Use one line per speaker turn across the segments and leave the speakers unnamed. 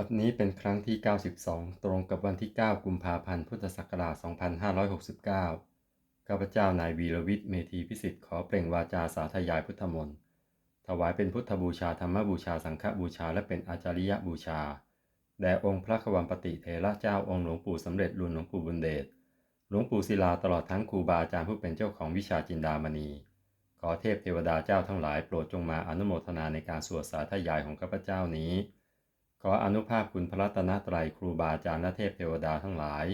บัดนี้เป็นครั้งที่ 92 ตรงกับวันที่ 9 กุมภาพันธ์ พุทธศักราช 2569 ข้าพเจ้านายวีรวิทย์เมธีพิสิทธิ์ขอเปล่งวาจาสาธยายพุทธมนต์ ถวายเป็นพุทธบูชาธรรมบูชาสังฆบูชาและเป็นอาจาริยบูชา แด่องค์พระควัมปติเถระเจ้าองค์หลวงปู่สำเร็จรุ่นหลวงปู่บุญเดช หลวงปู่ศิลาตลอดทั้งครูบาอาจารย์ผู้เป็นเจ้าของวิชาจินดามณี ขอเทพเทวดาเจ้าทั้งหลายโปรดจงมาอนุโมทนาในการสวดสาธยายของข้าพเจ้านี้ ออนุภาพคุณพระรัตนตรัยครูบาอาจารย์และเทพเทวดาทั้งหลาย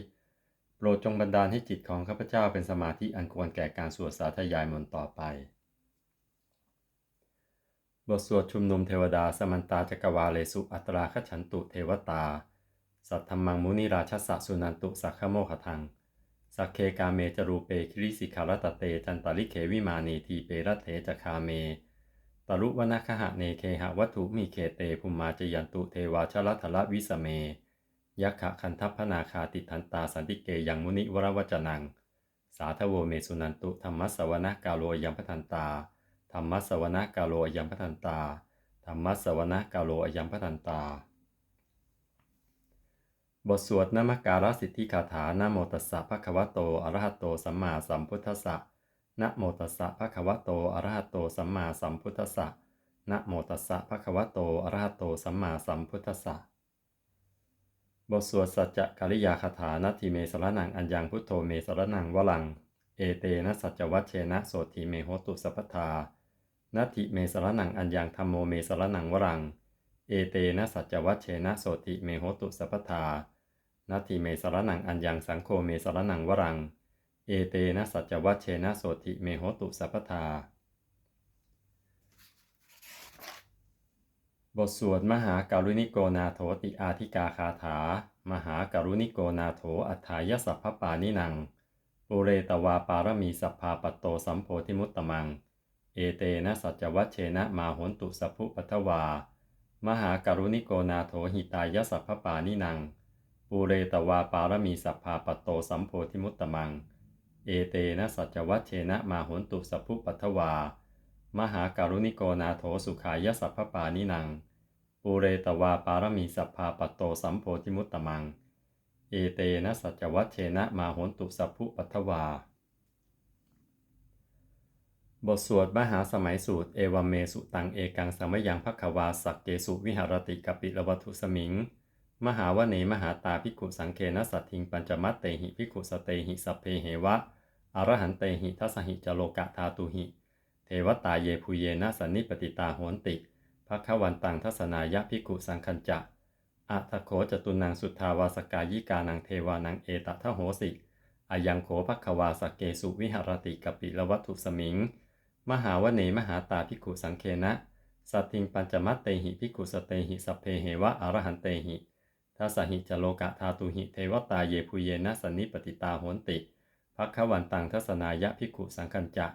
โปรดจงบันดาลให้จิตของข้าพเจ้าเป็นสมาธิอันควรแก่การสวดสาธยายมนต์ต่อไป บทสวดชุมนุมเทวดาสมันตาจักวาเลสุอัตราคฉันตุเทวตา สัทธรรมังมุนิราชสะสุนันตุสักขโมขทัง สักเคกาเมจรูเปคิริสิการตเตจันตาลิเขวิมาเนทีเปรัตเถจคาเม ตรุวนาคหะเนเคหะวัตถุมีเคเตภุมมาจยันตุเทวาชลัทละวิสเม ยักขะคันทัพพนาคาติทันตาสันติเกยังมุนิวรวจนัง สาธโวเมสุนันตุธรรมัสสวนกาโลยัมพทันตาธรรมัสสวนกาโลยัมพทันตาธรรมัสสวนกาโลยัมพทันตา บทสวดนมการสิทธิคาถานโมตัสสะภะคะวะโต อะระหะโต สัมมาสัมพุทธัสสะ นะโมตัสสะภะคะวะโตอะระหะโตสัมมาสัมพุทธัสสะนะโมตัสสะภะคะวะโตอะระหะโตสัมมาสัมพุทธัสสะบทสวดสัจจะกริยาคาถานาทีเมสรนังอัญญังพุทโธเมสรนังวลัง เอเตนะสัจวัชเชนะโสติเมโหตุสัพพทานาทิเมสรนังอัญญังธรรมโมเมสรนังวรัง เอเตนะสัจวัชเชนะโสติเมโหตุสัพพทานาทิเมสรนังอัญญังสังโฆเมสรนังวรัง เอเตนะสัจวัชเชนะโสติเมโหตุสัพพทา บทสวดมหาการุณิโกนาโถติอาธิกาคาถา มหาการุณิโกนาโถอัฏฐายสัพพปานินัง ปุเรตวาปารมีสัพพาปตโตสัมโพธิมุตตมัง เอเตนะสัจวัชเชนะมาหนตุสัพพุปัทวา มหาการุณิโกนาโถหิตายสัพพปานินังปุเรตวาปารมีสัพพาปตโตสัมโพธิมุตตมัง เอเตนะสัจวัชเชนะมาหนตุสัพพุปัทวา มหาการุณิโกนาโถสุขายสัพพปานินัง ปูเรตวาปารมีสัพพาปัตโตสัมโพธิมุตตมัง เอเตนะสัจวัชเชนะมาหนตุสัพพุปัทวา บทสวดมหาสมัยสูตรเอวเมสุตังเอกังสมยังพักวาสักเกสุวิหารติกปิลวัตุสมิง มหาวเนมหาตาภิกุสังเคนะสัตถิงปัญจมัตเตหิภิกุสเตหิสัพเพเหวะอรหันเตหิทัสหิจโลกะธาตุหิ เทวตาเยภูเยนะสันนิปติตาโหนติภควันตังทัศนายะภิกุสังคัญจะอัตโขจตุนังสุทธาวาสกายิกานังเทวานังเอตทะโหสิอายังโขภควาสเกสุวิหารติกปิลวัตถุสมิง มหาวเนมหาตาภิกุสังเคนะ สัตถิงปัญจมัตเตหิภิกุสเตหิสัพเพเหวะอรหันเตหิ ทัสหิจโลกะธาตุหิเทวตาเยภูเยนะสันนิปติตาโหนติภควันตังทัศนายะภิกขุสังคัญจะ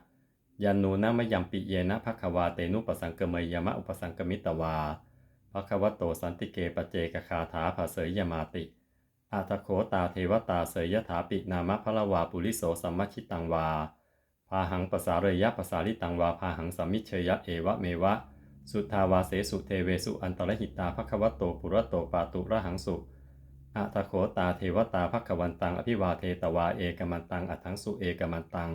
ยันนูนะมยัมปิเยนะภควาเตนุปสังกเมยมะอุปสังกมิตวาภควโตสันติเกปเจกคาถาภาเสยยมาติอาตโคตาเทวตาเสยยถาปินามะพะละวาปุริโสสัมมชิตังวาพาหังปสาเรยะปสาลิตังวาพาหังสัมมิเชยะเอวะเมวะ สุทาวาเสสุเทเวสุอันตรหิตาภควโตปุรโตปาตุระหังสุอาตโคตาเทวตาภควันตังอภิวาเทตวาเอกมันตังอัทังสุเอกมันตัง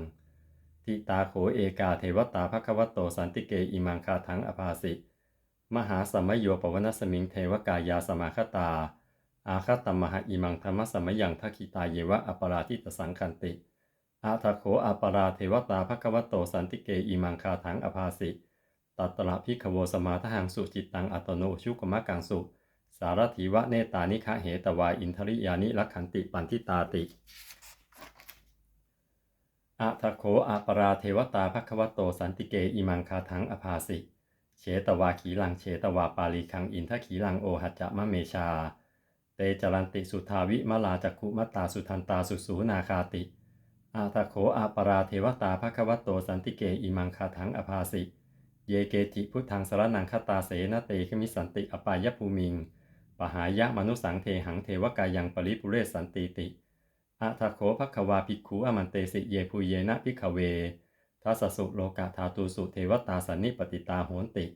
ทิตาโขเอกาเทวตาภควโตสันติเกอิมังคาทังอภาสิมหาสมัยโยปวนสมิงเทวกายาสมาคตา อาคตมหาอิมังธรรมสมัยยังทักิตาเยวะอปราทิตสังคันติอาทโขอปราเทวตาภควโตสันติเกอิมังคาทังอภาสิ ตัตระพิขโวสมาทหังสุจิตตังอัตโนชุกมะกังสุ สารถีวะเนตานิคะเหตวาอินทริยานิลักขันติปันทิตาติอะทะโขอะปราเทวตาภควโตสันติเกอิมังคาทังอภาสิเฉตวาขีลังเฉตวาปาลีคังอินทขีลังโอหัจจะมะเมชา เตจรันติสุทาวิมลาจักขุมตาสุทันตาสุสูนาคาติอาทะโขอะปราเทวตาภควโตสันติเกอิมังคาทังอภาสิ เยเกจิพุทธังสารนังคตาเสนเตขมิสันติอปายภูมิง ปหายะมนุสังเทหังเทวกายังปริปุเรสันติติอะทโขภควาภิกขุอมันเตสิเยภูเยนะภิกขเวทัสสุโลกาธาตุสุเทวตาสันนิปติตาโหนติ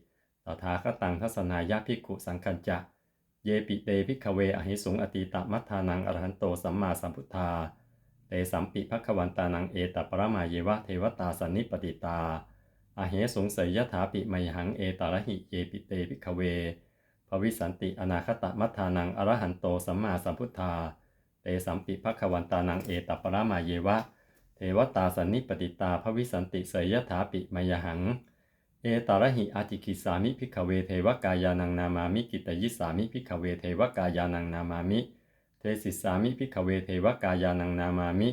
ตถาคตังทัศนายะภิกขุสังคัญจะ เยปิเตพิกเวอหิสุงอติตมัทธานังอรหันโตสัมมาสัมพุทธาเตสัมปิภควันตานังเอตปรมาเยวะเทวตาสันนิปติตา อาเหสงเสยยถาปิไมหังเอตาระหิเยปิเตพิกเวภวิสันติอนาคตมัทธานังอรหันโตสัมมาสัมพุทธา เตสัมปิภควันตานังเอตปรมาเยวะ เทวตาสันนิปติตาภวิสันติเสยยถาปิไมหัง เอตาระหิอาจิคิสามิพิกเวเทวกายานังนามามิกิตยิสามิพิกเวเทวกายานังนามามิ เทสิสามิพิกเวเทวกายานังนามามิ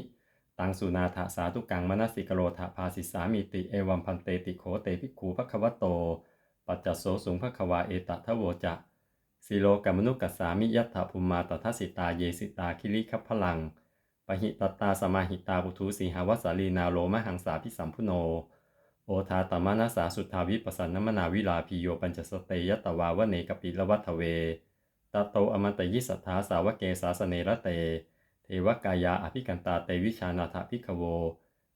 ตังสุนาถาสาธุกังมนสิกโรธาภาสิสามิติ เอวัมพันเตติโขเตภิกขูภควโต ปัจจโสสุงภควาเอตทะโวจะสิโลกมนุกัสสามิยัตถภูมาตทัสิตาเยสิตาคิริคัพพลังปหิตตาสมาหิตาปุถุสีหาวสาลีนาโลมหังสาพิสัมพุโน โอทาตมานาสาสุทธาวิปสันนมนาวิลาพิโยปัญจสเตยตวาวเนกปิละวัตเวตโตอมันตยิสัทธาสาวเกสาสเนระเต เทวกายาอภิกันตาเตวิชานาถพิกโว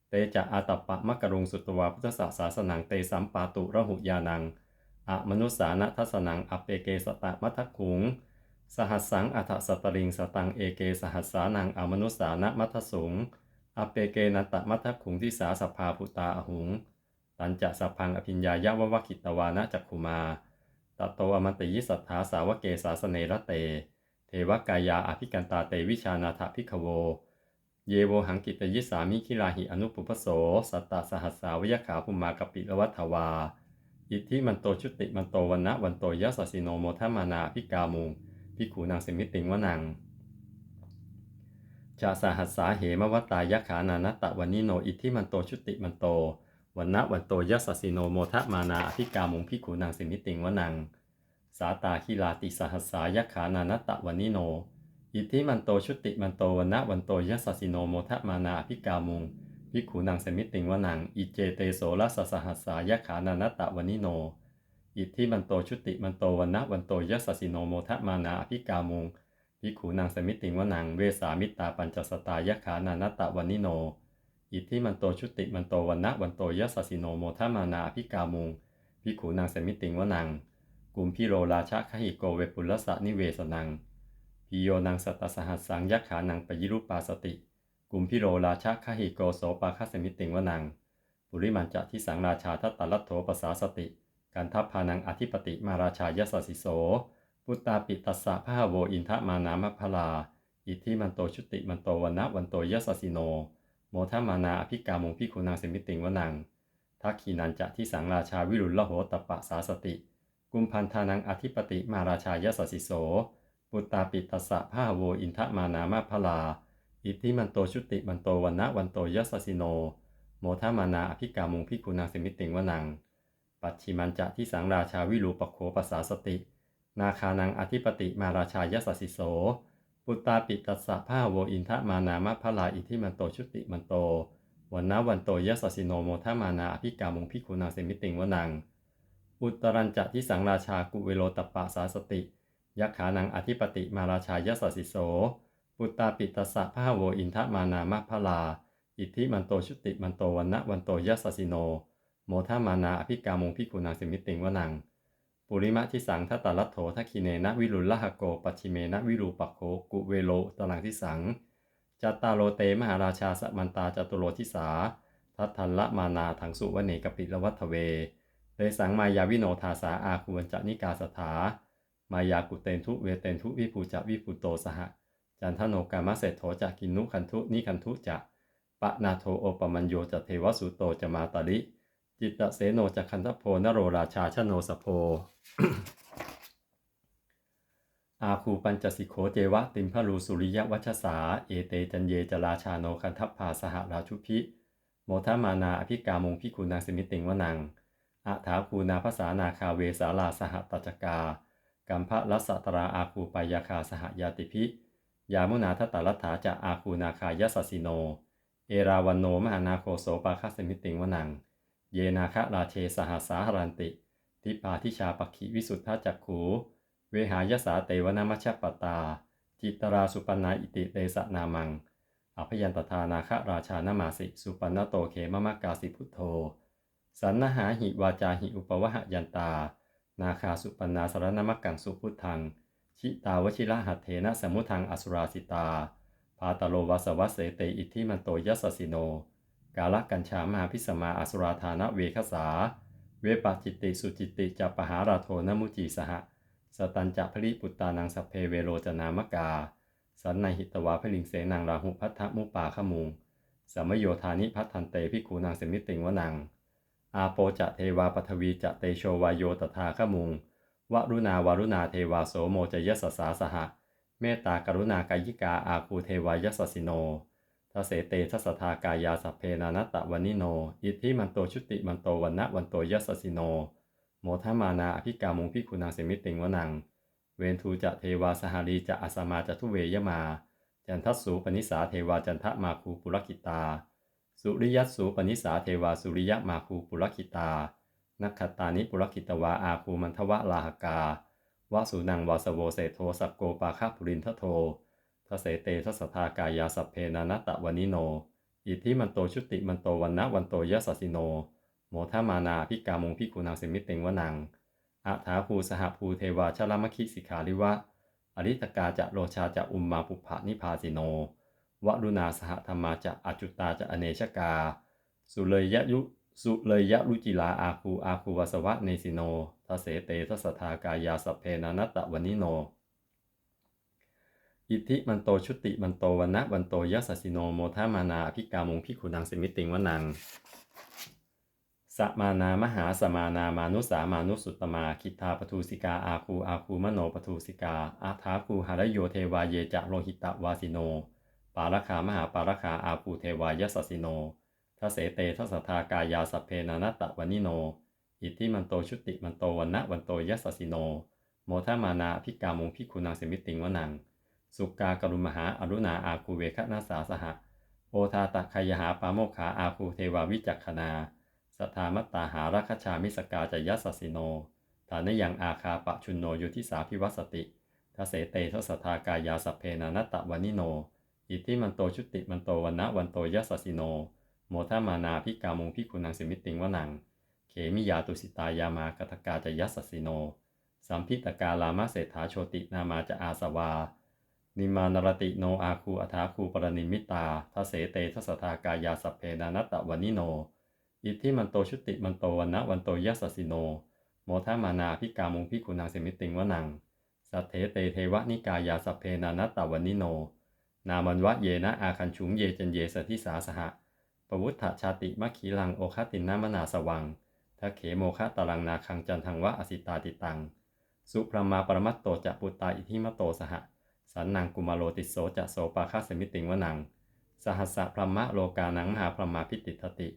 เตจะอาตปะมะกรุงสุตวาพุทธศาสาสนังเตสัมปาตุระหุยานังอะมนุสานะทัสนังอเปเกสตะมัทคุง สหัสสังอัฏสตริงสตังเอเกสหัสสานังอมนุสานะมัทสุงอเปเกนตตมัทคุงทิสาสภาพุตาอหุง ตันจะสพังอภิญญายะวะวะกิตวานะจักขุมาตโตอมันตยิสัทธาสาวเกสาสเนระเต เทวกายาอภิกันตาเตวิชานาถพิกโว เยโวหังกิตยิสามิคิลาหิอนุปุพโส สัตตสหัสสาวยขาภุมากปิละวัฏวา อิทธิมันโตชุติมันโตวันนะวันโตยัสสิโนโมทมานาพิกามุงพิขูนางสมิติงวนังชาสหัสสาเหมวตายขานานตะวันนิโนอิทธิมันโตชุติมันโตวันนะวันโตยัสสิโนโมทมานาพิกามุงพิขูนางสมิติงวนัง สาตาคิลาติสหัสสายขานานตะวันนิโน อิทธิมันโตชุติมันโตวันนะวันโตยัสสิโนโมทมานาพิกามุงพิขูนางสมิติงวนัง อิเจเตโสรัสสหัสสายขานานตะวันนิโน อิทธิมันโตชุติมันโตวันนะวันโตยัสสิโนโมทมานาพิกามุงพิขูนางสมิติงวนัง เวสามิตาปัญจสตายขานานตะวันนิโน อิทธิมันโตชุติมันโตวันนะวันโตยัสสิโนโมทมานาพิกามุงพิขูนางสมิติงวนัง กุมพิโรราชะขหิโกเวปุลสะนิเวสนังพิโยนังสัตสหัสสังยักขานังปยิรุปาสติ กุมพิโรราชะขหิโกโสปาคสมิติงวนัง ปุริมันจะที่สังราชาทัตตลัตโถปสาสติ การทัพพานังอธิปติมาราชายสสิโส พุตตาปิตัสสะพะโวอินทมานามพลา อิทธิมันโตชุติมันโตวันนะวันโตยัสสิโน โมทมานาอภิกามงพิคุนางสมิติงวนังทักขีนันจะที่สังราชาวิรุลละโหตปะสาสติ กุมพันธานังอธิปติมาราชายสสิโส ปุตตาปิตัสสะพะโวอินทมานามาพลา อิทธิมันโตชุติมันโตวันนะวันโตยสสิโน โมทมานาอภิกามุงพิคุนางสมิติงวนัง ปัจฉิมันจะที่สังราชาวิรูปโขปสาสติ นาคานังอธิปติมาราชายสสิโส ปุตตาปิตัสสะพาโวอินทมานามะพลา อิทธิมันโตชุติมันโตวันนะวันโตยสสิโนโมทมานาอภิกามงพิคุณาเสมิติงวนัง อุตรัญจะที่สังราชากุเวโลตปะสาสติ ยักขานังอธิปติมาราชายสสิโส ปุตตาปิตสะพาโวอินทมานามะพลา อิทธิมันโตชุติมันโตวันนะวันโตยสสิโน โมทามานาอภิกามงพิคุณาเสมิติงวนัง ปุริมะทิสังทัตตลัตโถทักคิเนนะวิรุลละหะโกปัจฉิเมนะวิรูปโขกุเวโลตรังทิสังจัตตาโลเตมหาราชาสมันตาจตุโรทิสา ทัตทันละมานาถังสุวเนกปิละวัฒเว เตสังมายาวิโนทาสาอาคุวันจนิกาสถามายากุเตนทุเวเตนทุวิภูจะวิภูโตสหจันทโนกามะเศรษโถจะกินนุคันทุนิคันทุจะปะนาโทโอปมัญโยจะเทวสุโตจะมาตาลิจิตตเสโนจะคันทโพนโรราชาชโนสโพอาคูปัญจสิโขเจวะติมพรูสุริยวัชสา เอเตจันเยจราชาโนคันทัพพาสหราชุพิ โมทมานาอภิกามงพิคุณางสมิติงวนัง อาถาคูนาภาษานาคาเวสาลาสหตจกากัมพะรัสตราอาคูปายาคาสหยาติพิ ยามุนาทตาลัฐาจะอาคูนาคายสสิโน เอราวันโนมหานาโคโสปาคสมิติงวนัง เยนาคะราเชสหสาหรันติ ทิปาทิชาปคิวิสุทธาจักขู เวหายสาเตวนามชปตา จิตราสุปนาอิติเตสนามัง อภยันตทานาคะราชานามาสิ สุปนนโตเขมมะกาสิพุทโธ สันนหาหิวาจาหิอุปวะหยันตา นาคาสุปนาสารณมักกังสุพุทธัง ชิตาวชิระหัตเถนะสมุทังอสุราสิตา พาตโลวาสวัสเสเตอิทิมันโตยัสสิโน กาลกัญชามหาพิสมาอสุราธานะเวคสา เวปาจิตติสุจิตติจัปปหาราโทนมุจีสหะ สตันจะพริปุตตานังสัพเพเวโรจนามกา สันในหิตวาพลิงเสนังราหุพัทธมุปาขมุงสมโยธานิพัทธันเตพิคูนางเสมิติงวนัง อาโปจะเทวาปทวีจะเตโชวายโยตถาขมุง วรุณาวรุณาเทวาโสโมจะยสสาสหะ เมตตากรุณากายิกาอาคูเทวายสสิโนทเสเตทัสทากายาสัพเพนานัตตะวันิโน อิทธิมันโตชุติมันโตวันนะวันโตยสสิโน โมทมานาอภิกามุงพิคุณางเสมิติงวนัง เวนทูจะเทวาสหารีจะอาสมาจะทุเวยมา จันทัสสูปนิสาเทวาจันทะมาคูปุรกิตา สุริยัสูปนิสาเทวาสุริยมาคูปุรกิตา นักขตานิปุรกิตวาอาคูมันทวะลาหกาวาสุนังวาสโวเศโทสักโกปาคาปุรินทโททเสเตทัสทากายาสัพเพนานตตะวันิโน อิทธิมันโตชุติมันโตวันนะวันโตยัสสสิโน โมทามานาพิกามุงพิกุนางเสมิเตงวนังอาถาภูสหภูเทวาชลามคิสิกขาลิวะ อริตกาจะโรชาจะอุมมาปุภะนิพาสิโน วรุณาสหธรรมาจะอจุตาจะอเนชกา สุเลยยะยุสุเลยยะรุจิลาอาคูอาคูวาสวะเนสิโนทเสเตทสทากายาสเพนานัตตะวนิโน อิทธิมันโตชุติมันโตวันนะวันโตยัสสสิโนโมทามานาอภิกามุงพิขุนังสมิติงวนังสมานามหาสมานามานุสามานุสุตตมาคิทาปทูสิกาอาคูอาคูมโนปทูสิกาอาทาคูหารโยเทวาเยจะโลหิตะวาสิโน ปารคามหาปารคาอาคูเทวายสสสิโนทเสเตทัสทากายาสัพเพนานัตตะวันิโน อิทธิมันโตชุติมันโตวันนะวันโตยสสสิโน โมทามานาพิกามุงพิคุนังสมิติงวนัง สุกากรุมหาอรุณาอาคูเวคะนาสาสหะโอทาตะคายหาปาโมขาอาคูเทวาวิจักขนาสทามัตตาหารัคชามิสกาจยสสสิโนฐานยังอาคาปะชุนโนยุทิสาพิวัสติทเสเตทัสทากายาสัพเพนานัตตะวันิโน อิทธิมันโตชุติมันโตวันนะวันโตยัสสิโน โมทามานาพิกามุงพิคุนังสิมิติงวนัง เขมิยาตุสิตายามากตกาจะยัสสิโน สัมพิตกาลามาเศรษฐาโชตินามาจะอาสวา นิมานรติโนอาคูอัฐาคูปรณิมิตาทเสเตทัสทากายาสเพนานัตตะวันิโน อิทธิมันโตชุติมันโตวันนะวันโตยัสสิโน โมทามานาพิกามุงพิคุนังสิมิติงวนัง สัทเทเตเทวนิกายาสเพนานัตตะวันิโน นามันวะเยนะอาคันชุงเยจันเยสทิสาสหะปวุฒชชาติมัคคีลังโอคตินนามนาสวังทะเขโมคะตารังนาคังจันทังวะอสิตาติตัง สุพรมาปรมัตโตจะปุตตาอิทิมโตสหะสันนังกุมาโลติโสจะโสปาคาสมิติงวนัง สหัสสะพรมะโลกานังมหาพรมาพิติทติ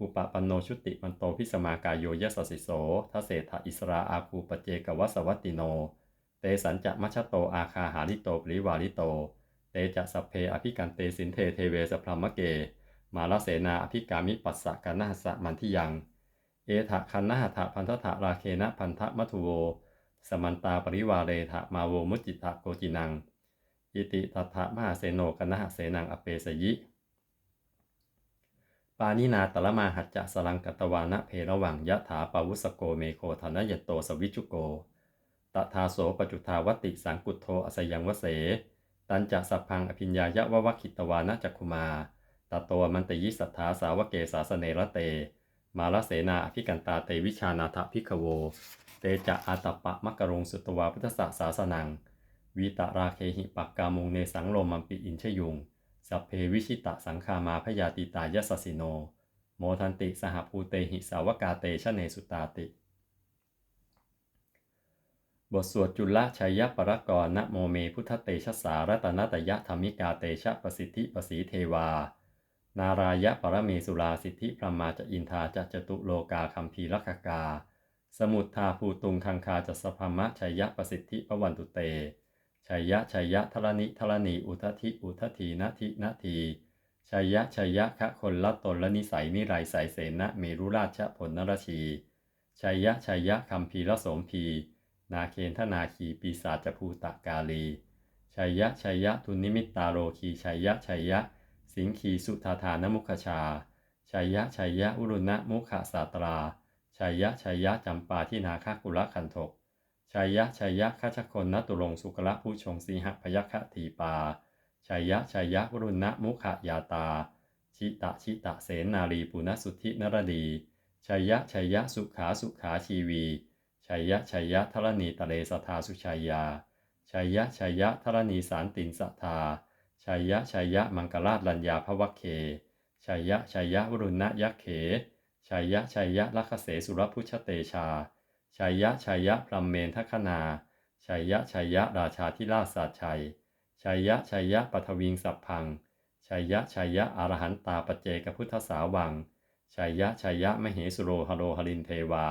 อุปปันโนชุติมันโตพิสมากายโยยสสิโสทเศธอิสราอาคูปเจกวสวัตติโน เตสันจะมัชโตอาคาหาริโตปริวาริโต เตจะสัพเพอภิกันเตสินเทเทเวสพรหมเก มาลเสนาอภิกามิปัสสะกานาสะมันทิยัง เอถะคันนาหถะพันธะราเคนะพันธะมัทุโว สมันตาปริวาเรถะมาโวมุจิตะโกจินัง อิติตัทะมหาเสโนกนะหะเสนังอเปสยิ ปานินาตละมาหัจจะสลังกัตวานะเพระวังยะถาปาวุสโกเมโคธนยโตสวิจุโกตถาโสปจุทาวติสังกุตโทอสยังวเส ตันจะสัพพังอภิญญายะวะวะคิตวานะจักคุมาตโตมันตยิสัทธาสาวเกสาสเนระเต มาลเสนาอภิกันตาเตวิชานาถพิกโว เตจะอาตปะมกรงสุตวาพุทธศาสาสนัง วีตราเคหิปักกามุงเนสังโลมัมปิอินชยุง สัพเพวิชิตะสังคามาพยาติตายสสิโน โมทันติสหภูเตหิสาวกาเตชะเนสุตาติ บทสวดจุลชัยยปรกรณโมเมพุทธเตชะสารัตนตยธรรมิกาเตชะประสิทธิประสีเทวา นารายะปรเมสุราสิทธิพรมาจะอินทาจะจตุโลกาคัมภีรคกา สมุทธาภูตุงคังคาจะสพมะชัยยะประสิทธิปวันตุเตชัยยะชัยยะทรณิทรณีอุทธิอุทธีนาทินาทีชัยยะชัยยะคะคนละตนละนิสัยนิไรสายเสนะเมรุราชผลนรชีชัยยะชัยยะคัมภีรโสมพี นาเคนทนาคีปีศาจภูตะกาลีชัยยะชัยยะทุนนิมิตตาโรคีชัยยะชัยยะ สิงคีสุธาธานมุขชาชัยยะชัยยะอุรุณะมุขสาตราชัยยะชัยยะจำปาที่นาคากุละคันทกชัยยะชัยยะข้าชคนนตุรงสุกละผู้ชงสีหพยัคฆทีปาชัยยะชัยยะวรุณะมุขยาตา ชิตะชิตะเสนารีปุณสุทธินรดีชัยยะชัยยะสุขาสุขาชีวี ชัยยะชัยยะธรณีตะเลสทาสุชัยยา ชัยยะชัยยะธรณีสารตินสทา ชัยยะชัยยะมังกราชลัญญาภวเค ชัยยะชัยยะวรุณะยักเข ชัยยะชัยยะลัคเสสุรพุชเตชา ชัยยะชัยยะพรัมเมนทคนา ชัยยะชัยยะราชาธิราชสัชัย ชัยยะชัยยะปัทวิงสัพพัง ชัยยะชัยยะอรหันตาปเจกพุทธสาวัง ชัยยะชัยยะมเหสุโรหโรหรินเทวา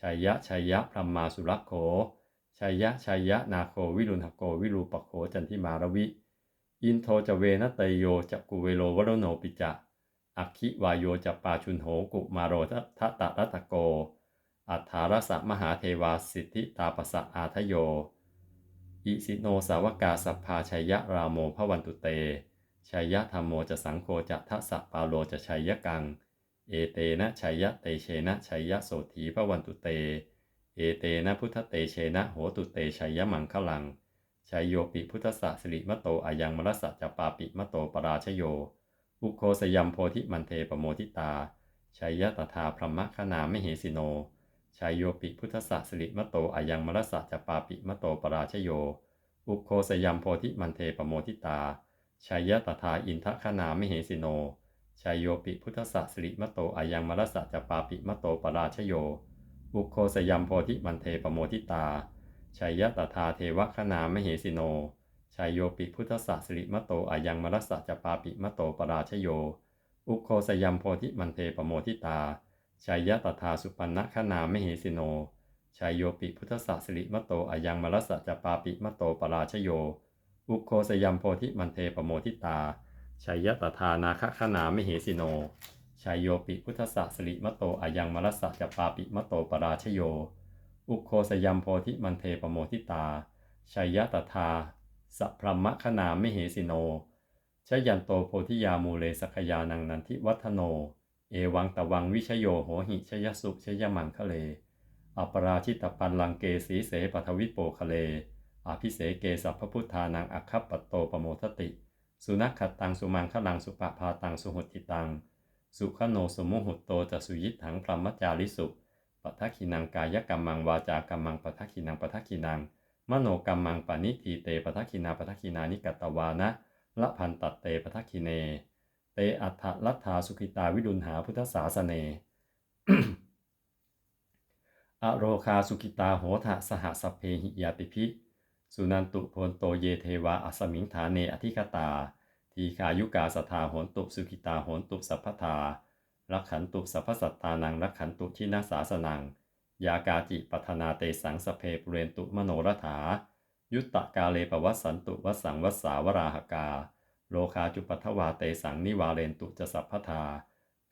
ชัยยะชัยยะพรหมาสุรักโขชัยยะชัยยะนาโควิรุณหโกวิรูปโขจันทิมารวิ อินโทจเวนเตยโยจะกุเวโลวโรโนปิจะอักขิวายโยจะปาชุนโหกุมาโรทะตะรัตโก อัฏฐารสะมหาเทวาสิทธิตาปสะอาทโย อิสิโนสาวกาสัพพาชัยยะรามโมพระวันตุเตชัยยะธรรมโมจะสังโฆจะทัสสะปาโลจะชัยยะกัง เอเตนะชัยยะเตเชนะชัยยะโสถีพระวันตุเต เอเตนะพุทธเตเชนะโหตุเตชัยยะมังคลังชัยโยปิพุทธสะสิริมะโตอายังมรสะจะปาปิมะโตปราชโย อุโคสยัมโพธิมันเทปโมทิตาชัยยะตถาพรหมคณามเหสิโนชัยโยปิพุทธสะสิริมะโตอายังมรสะจะปาปิมะโตปราชโย อุโคสยัมโพธิมันเทปโมทิตาชัยยะตถาอินทคณามเหสิโน ชัยโยปิพุทธสสิริมโตอายังมรสะจะปาปิมโตปราชโยอุโคสยัมโพธิมันเทปโมทิตาชัยยะตถาเทวคณามเหสิโนชัยโยปิพุทธสสิริมโตอายังมรสะจะปาปิมโตปราชโย อุโคสยัมโพธิมันเทปโมทิตาชัยยะตถาสุปันนะคณามเหสิโนชัยโยปิพุทธสสิริมโตอายังมรสะจะปาปิมโตปราชโย อุโคสยัมโพธิมันเทปโมทิตา ชัยยะตถานาคคณามเหสิโนชัยโยปิพุทธสะสิริมโตอายังมรสะจะปาปิมโตปราชโย อุโคสยัมโพธิมันเทปโมทิตาชัยยะตถาสัพพรหมคณามเหสิโนชยันโตโพธิยามูเลสกยานังนันทิวัฒโน เอวังตะวังวิชโยโหหิชยสุชยมังคะเลอปราชิตปันลังเกสีเสปทวิโปคะเล อภิเสเกสัพพพุทธานังอัคคปตโตปโมทติ สุนัขขตังสุมังคลังสุปภาตังสุหุติตัง สุขโนสมุหุตโตจะสุยิถังพรหมจาริสุปทักขินังกายกรรมังวาจากรรมังปทักขินังปทักขินัง มโนกรรมังปณิทีเตปทักขินาปทักขินานิกตวานะละพันตัดเตปทักขิเน เตอัฏฐลัทธาสุขิตาวิดุลหาพุทธศาสเนอโรคาสุขิตาโหทะสหสพเพหิยาติพิ สุนันตุโพนโตเยเทวาอัสมิงฐานเนอธิคตา ทีคายุกาสทาโหนตุสุขิตาโหนตุสัพพทารักขันตุสัพพสัตตานังรักขันตุชินาสาสนัง ยากาจิปัทนาเตสังสเพปเรนตุมโนรถา ยุตตะกาเลปวัสสันตุวัสังวัสสาวราหกา โลคาจุปัทวาเตสังนิวาเรนตุจะสัพพทา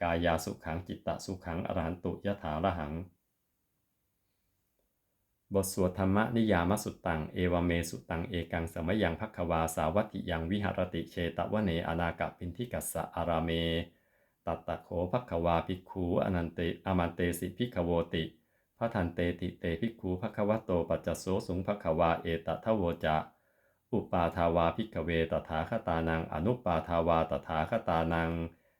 กายาสุขังจิตตะสุขังอรหันตุยถาระหัง บทสวดธรรมนิยามสุตตัง เอวเมสุตัง เอกังสมยังพักวาสาวัติยังวิหรติเชตวเนอนากะพินทิกัสสะอาราเม ตัตตะโขพักวาภิกขูอนันเตอมันเตสิภิกโวติพระทันเตติเตภิกขูภควโตปัจจโสสุงภควาเอตทะโวจะ อุปาทาวาภิกเวตถาคตานัง อนุปาทาวาตถาคตานัง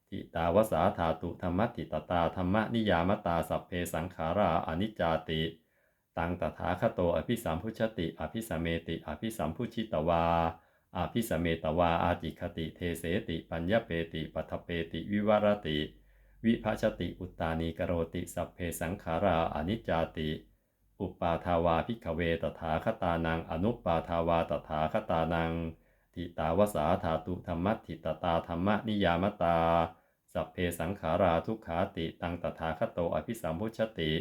ทิตาวสาธาตุธรรมติตตาธรรมนิยามตาสัพเพสังขาราอนิจจาติ ตังตถาคโตอภิสัมพุชติ อภิสเมติ อภิสัมพุชิตวาอภิสเมตวาอาจิคติเทเสติ ปัญญเปติปัทเปติ วิวรติ วิภาชติอุตตานีกโรติสัพเพสังขาราอนิจจาติ อุปาทาวาภิกเวตถาคตานัง อนุปาทาวาตถาคตานัง ทิตาวสาธาตุธรรมัติตตาธรรมนิยามตา สัพเพสังขาราทุกขาติ ตังตถาคโตอภิสัมพุชติ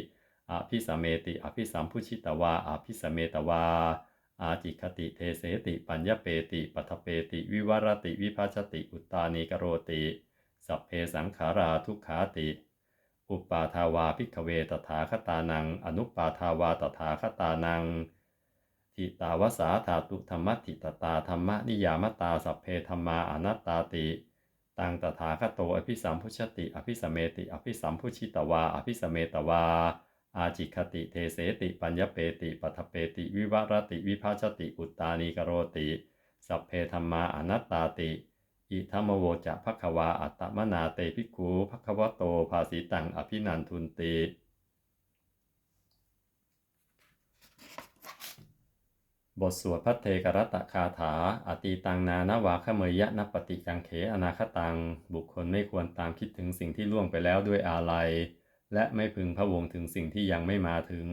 อภิสเมติอภิสัมพุชิตวาอภิสเมตวา อาจิคติเทเสติ ปัญญเปติปัทเปติ วิวรติวิภาชติอุตตานีกโรติ สัพเพสังขาราทุกขาติ อุปาทาวาภิกเวตถาคตานัง อนุปาทาวาตถาคตานังทิตาวสาธาตุธรรมติตตาธรรมนิยามตาสัพเพธรรมาอนัตตาติตังตถาคโตอภิสัมพุชติ อภิสเมติ อภิสัมพุชิตวา อภิสเมตวา อาจิคติเทเสติปัญญเปติปัทเปติ วิวรติวิภาชติอุตตานิกโรติ สัพเพธรรมาอนัตตาติ อิธรรมโวจะภควาอัตตมนาเตภิกขุภควโตภาสีตังอภินันทุนติบทสวดพัทเทกรตตคาถาอตีตังนานาวาขเมยยะนปฏิกังเขอนาคตัง บุคคลไม่ควรตามคิดถึงสิ่งที่ล่วงไปแล้วด้วยอาลัย และไม่พึงพะวงถึงสิ่งที่ยังไม่มาถึง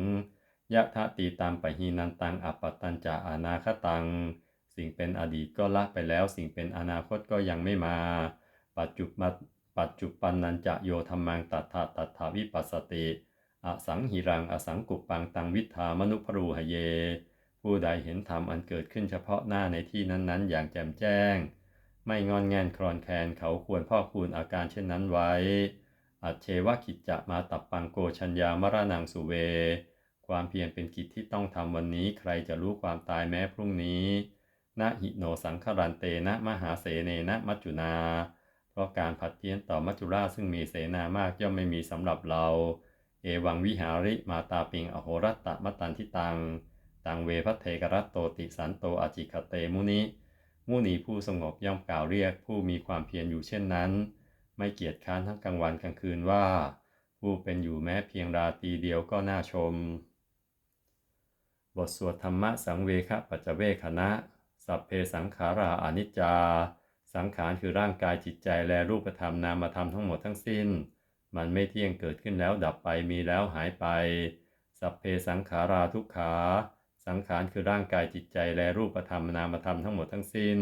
ยะทะตีตามปะหีนันตังอัปปตัญจะอานาคตัง สิ่งเป็นอดีตก็ละไปแล้ว สิ่งเป็นอนาคตก็ยังไม่มา ปัจจุบันปัจจุปันนันจะโยธรรมังตัทธะตัทธาวิปัสสติอสังหิรังอสังกุปปังตังวิธามนุพรูหเย ผู้ใดเห็นธรรมอันเกิดขึ้นเฉพาะหน้าในที่นั้นๆ อย่างแจ่มแจ้ง ไม่งอนแงนครอนแคลนเขาควรพ่อคูณอาการเช่นนั้นไว้ อัจเชวกิจจะมาตับปังโกชัญญามรนังสุเว ความเพียรเป็นกิจที่ต้องทำวันนี้ใครจะรู้ความตายแม้พรุ่งนี้นะหิโนสังครันเตนะมหาเสเนนะมัจจุนา เพราะการผัดเพี้ยนต่อมัจจุราชซึ่งมีเสนามากย่อมไม่มีสำหรับเรา เอวังวิหาริมาตาปิงอโหรัตตมตันทิตัง ตังเวพัเทกรัตโตติสันโตอจิคเตมุนิ มุนีผู้สงบย่อมกล่าวเรียกผู้มีความเพียรอยู่เช่นนั้น ไม่เกียจค้านทั้งกลางวันกลางคืนว่า ผู้เป็นอยู่แม้เพียงราตรีเดียวก็น่าชม บทสวดธรรมะสังเวคปัจจเวคณะ สัพเพสังขาราอนิจจา สังขารคือร่างกายจิตใจและรูปธรรมนามธรรมทั้งหมดทั้งสิ้น มันไม่เที่ยงเกิดขึ้นแล้วดับไปมีแล้วหายไป สัพเพสังขาราทุกขา สังขารคือร่างกายจิตใจและรูปธรรมนามธรรมทั้งหมดทั้งสิ้น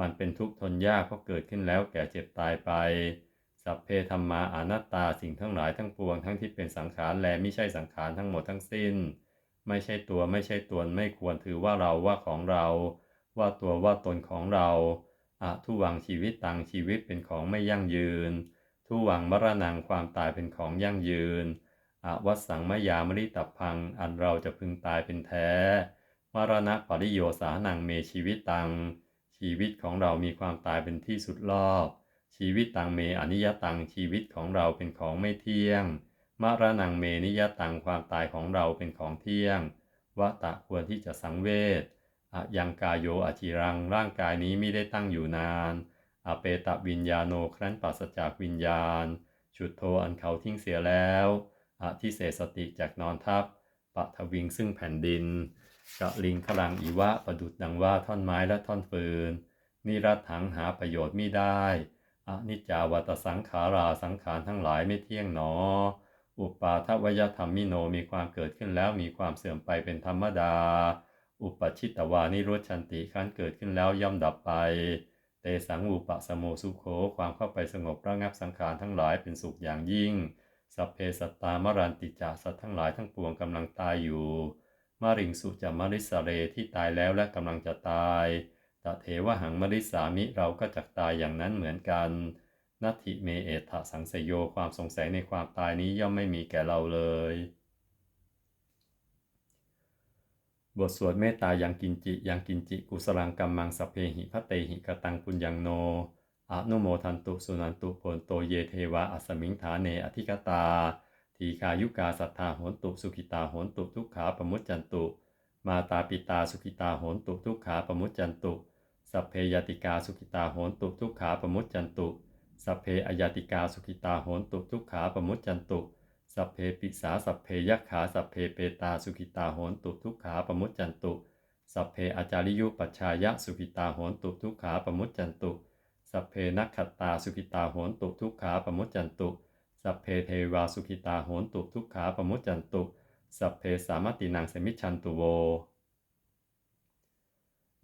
มันเป็นทุกข์ทนยากเพราะเกิดขึ้นแล้วแก่เจ็บตายไป สัพเพธรรมาอนัตตาสิ่งทั้งหลายทั้งปวงทั้งที่เป็นสังขารและไม่ใช่สังขารทั้งหมดทั้งสิ้น ไม่ใช่ตัวไม่ใช่ตนไม่ควรถือว่าเราว่าของเรา ว่าตัวว่าตนของเราอะทุวังชีวิตตังชีวิตเป็นของไม่ยั่งยืน ทุวังมรณงความตายเป็นของยั่งยืนอะวัสังมยามริตับพัง อันเราจะพึงตายเป็นแท้ มรณะปริโยสานังเมชีวิตตัง ชีวิตของเรามีความตายเป็นที่สุดรอบ ชีวิตตังเมอนิยตังชีวิตของเราเป็นของไม่เที่ยงมรณังเมนิยตังความตายของเราเป็นของเที่ยงวะตะควรที่จะสังเวชอะยังกายโยอจิรังร่างกายนี้ไม่ได้ตั้งอยู่นานอเปตะวิญญาโนครั้นปราศจากวิญญาณ ชุดโทอันเขาทิ้งเสียแล้วอทิเสสติจากนอนทับปะทวิงซึ่งแผ่นดิน กะลิงขลังอีวะประดุดดังว่าท่อนไม้และท่อนฟืนนิรัตถังหาประโยชน์ไม่ได้ อนิจจาวัตสังขาราสังขารทั้งหลายไม่เที่ยงหนอ อุปาทวยธรรมมิโนมีความเกิดขึ้นแล้วมีความเสื่อมไปเป็นธรรมดา อุปชิตวานิรุชันติขั้นเกิดขึ้นแล้วย่อมดับไป เตสังอุปสโมสุโขความเข้าไปสงบระงับสังขารทั้งหลายเป็นสุขอย่างยิ่ง สัพเพสัตตามรันติจาสัตว์ทั้งหลายทั้งปวงกำลังตายอยู่ มาริงสุจะมริสาเรที่ตายแล้วและกำลังจะตายตเทวหังมริสามิเราก็จะตายอย่างนั้นเหมือนกัน นัตถิเมเอถะสังสยโยความสงสัยในความตายนี้ย่อมไม่มีแก่เราเลย บทสวดเมตตายังกินจิยังกินจิกุสลังกัมมังสเพหิพะเตหิกตังปุญญังโนอะนุโมทันตุสุนันตุโพนโตเยเทวะอัสมิงฐาเนอธิกตา ทีคายุกาสัทธาโหนตุสุขิตาโหนตุทุกขาปมุจจันตุ มาตาปิตาสุขิตาโหนตุทุกขาปมุจจันตุ สัพเพยติกาสุขิตาโหนตุทุกขาปมุจจันตุสัพเพอยติกาสุขิตาโหนตุทุกขาปมุจจันตุ สัพเพปิสาสัพเพยักขาสัพเพเปตาสุขิตาโหนตุทุกขาปมุจจันตุ สัพเพอาจาริยุปัชชายะสุขิตาโหนตุทุกขาปมุจจันตุ สัพเพนักขตตาสุขิตาโหนตุทุกขาปมุจจันตุ สัพเพเทวาสุขิตาโหนตุทุกขาปมุจจันตุสัพเพสามตินังเสมิชชันตุโว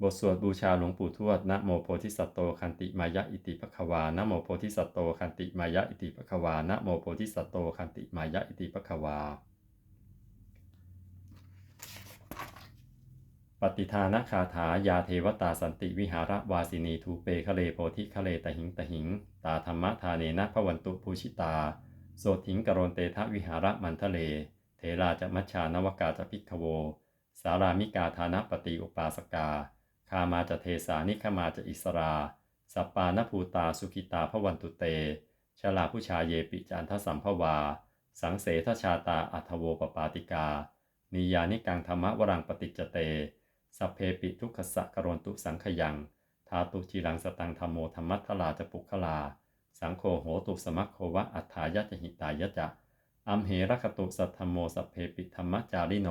บทสวดบูชาหลวงปู่ทวดนะโมโพธิสัตโตคันติมายะอิติปะควานะโมโพธิสัตโตคันติมายะอิติปะควานะโมโพธิสัตโตคันติมายะอิติปะควา ปฏิทานคาถายาเทวตาสันติวิหารวาสินีทูเปคะเลโพธิคะเลตหิงตหิง ตาธรรมทาเนนะพวันตุภูชิตา โสถิงกโรนเตทะวิหารมันทะเล เทราจะมัชชานวกาจะพิกขโว สารามิกาธานปฏิอุปาสกา คามาจะเทสานิขมาจะอิสรา สัปปานภูตาสุขิตาพวันตุเต ชลาผู้ชาเยปิจันทสัมภวา สังเสทชาตาอัทโวปปาติกา นิยานิกังธรรมวรังปฏิจจเต สัพเพปิทุกขสะกรณตุสังขยัง ทาตุจีรังสตังธรรมโมธรรมัทลาจะปุคลา สังโฆโหตุสมัคโควะอัฏฐายะจหิตายะจะอัมเหรคตุสัทธรรมโมสัพเพปิธรรมจาริโน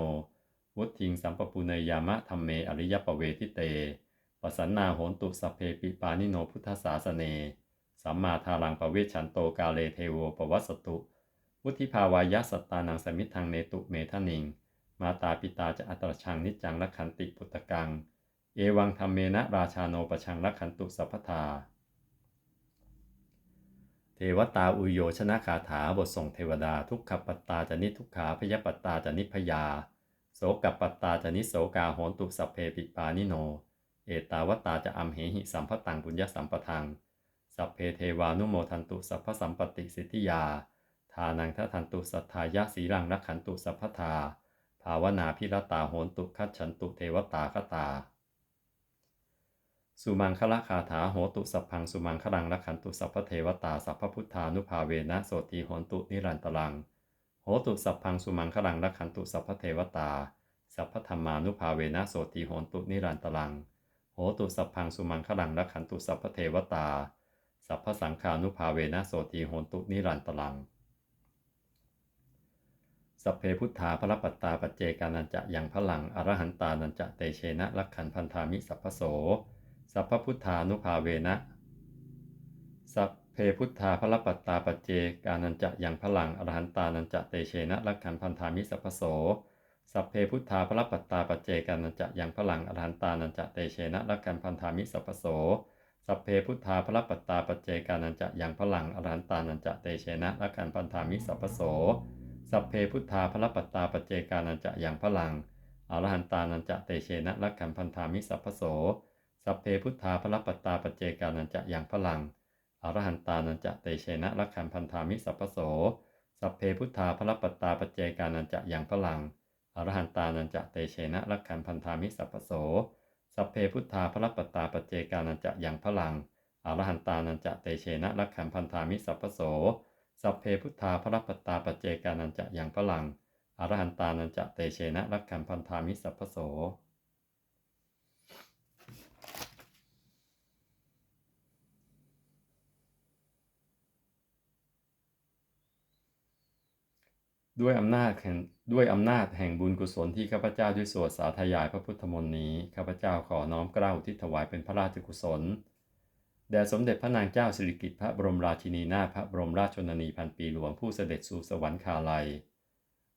วุทิงสัมปปุเนยามะธรรมเมอริยปเวทิเตปสันนาโหนตุสัพเพปิปานิโนพุทธศาสเน สัมมาทารังปเวชันโตกาเลเทโวปวัสตุ วุธิภาวายะสัตตานังสมิทธังเนตุเมทนิง มาตาปิตาจะอัตรชังนิจังรักขันติพุตตะกัง เอวังธรรมเมนะราชาโนปชังรักขันตุสัพพทา เทวตาอุโยชนะคาถาบทส่งเทวดาทุกขปัตตาจนิทุกขาพยปัตตาจนิพยา โสกัปปัตตาจนิโสกาโหนตุสัพเพปิปานิโน เอตาวตาจะอัมเหหิสัมพตังปุญญสัมปทัง สัพเพเทวานุโมทันตุสัพพสัมปติสิทธิยา ทานังททันตุสัทธายะสีรังรักขันตุสัพพทา ภาวนาพิรตาโหนตุคัจฉันตุเทวตาคตา สุมังคละคาถาโหตุสัพพังสุมังคลังรักขันตุสัพพเทวตาสัพพพุทธานุภาเวนะโสตีโหนตุนิรันตรังโหตุสัพพังสุมังคลังรักขันตุสัพพเทวตาสัพพธรรมานุภาเวนะโสตีโหนตุนิรันตรังโหตุสัพพังสุมังคลังรักขันตุสัพพเทวตาสัพพสังฆานุภาเวนะโสตีโหนตุนิรันตรังสัพเพพุทธาพระปัตตาปัจเจกานันจะยังพลังอรหันตานันจะเตเชนะลักขันพันธามิสัพพโส สัพพพุทธานุภาเวนะ สัพเพพุทธาพระปัตตาปเจกานันจะยังพลังอรหันตานันจะเตเชนะลักขันพันธามิสัพพโส สัพเพพุทธาพระปัตตาปเจกานันจะยังพลังอรหันตานันจะเตเชนะลักขันพันธามิสัพพโส สัพเพพุทธาพระปัตตาปเจกานันจะยังพลังอรหันตานันจะเตเชนะลักขันพันธามิสัพพโส สัพเพพุทธาพระปัตตาปเจกานันจะยังพลังอรหันตานันจะเตเชนะลักขันพันธามิสัพพโส สัพเพพุทธาพระปัตตาปเจกานันจะอยังพลัง อรหันตานันจะเตเชนะลักขันพันธามิสัพพโส สัพเพพุทธาพระปัตตาปเจกานันจะอยังพลัง อรหันตานันจะเตเชนะลักขันพันธามิสัพพโส สัพเพพุทธาพระปัตตาปเจกานันจะอยังพลัง อรหันตานันจะเตเชนะลักขันพันธามิสัพพโส สัพเพพุทธาพระปัตตาปเจกานันจะอยังพลัง อรหันตานันจะเตเชนะรักขันพันธามิสัพพโส ด้วยอำนาจแห่งด้วยอำนาจแห่งบุญกุศลที่ข้าพเจ้าด้วยสวดสาธยายพระพุทธมนต์นี้ข้าพเจ้าขอน้อมเกล้าที่ถวายเป็นพระราชกุศลแด่สมเด็จพระนางเจ้าสิริกิติ์พระบรมราชินีนาถพระบรมราชชนนีพันปีหลวงผู้เสด็จสู่สวรรคาลัย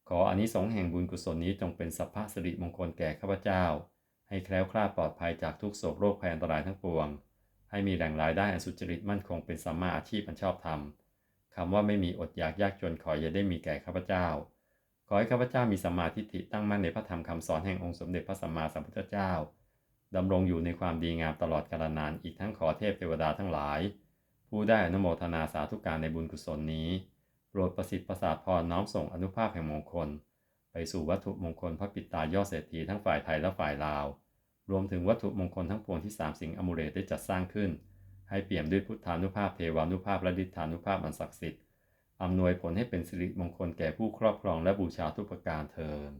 ขออานิสงส์แห่งบุญกุศลนี้จงเป็นสัพพะสิริมงคลแก่ข้าพเจ้า ให้แคล้วคลาดปลอดภัยจากทุกโศกโรคภัยอันตรายทั้งปวง ให้มีแหล่งรายได้อันสุจริตมั่นคงเป็นสัมมาอาชีพอันชอบธรรม คำว่าไม่มีอดอยากยากจนขออย่าได้มีแก่ข้าพเจ้า ขอให้ข้าพเจ้ามีสัมมาทิฏฐิตั้งมั่นในพระธรรมคำสอนแห่งองค์สมเด็จพระสัมมาสัมพุทธเจ้าดำรงอยู่ในความดีงามตลอดกาลนาน อีกทั้งขอเทพเทวดาทั้งหลาย ผู้ได้อนุโมทนาสาธุการในบุญกุศลนี้โปรดประสิทธิ์ประสาทพรน้อมส่งอนุภาพแห่งมงคล ไปสู่วัตถุมงคลพระปิตายอดเศรษฐีทั้งฝ่ายไทยและฝ่ายลาว รวมถึงวัตถุมงคลทั้งปวงที่สามสิงอมูเลตได้จัดสร้างขึ้น ให้เปี่ยมด้วยพุทธานุภาพเทวานุภาพและดิษฐานุภาพอันศักดิ์สิทธิ์อำนวยผลให้เป็นสิริมงคลแก่ผู้ครอบครองและบูชาทุกประการเทอญ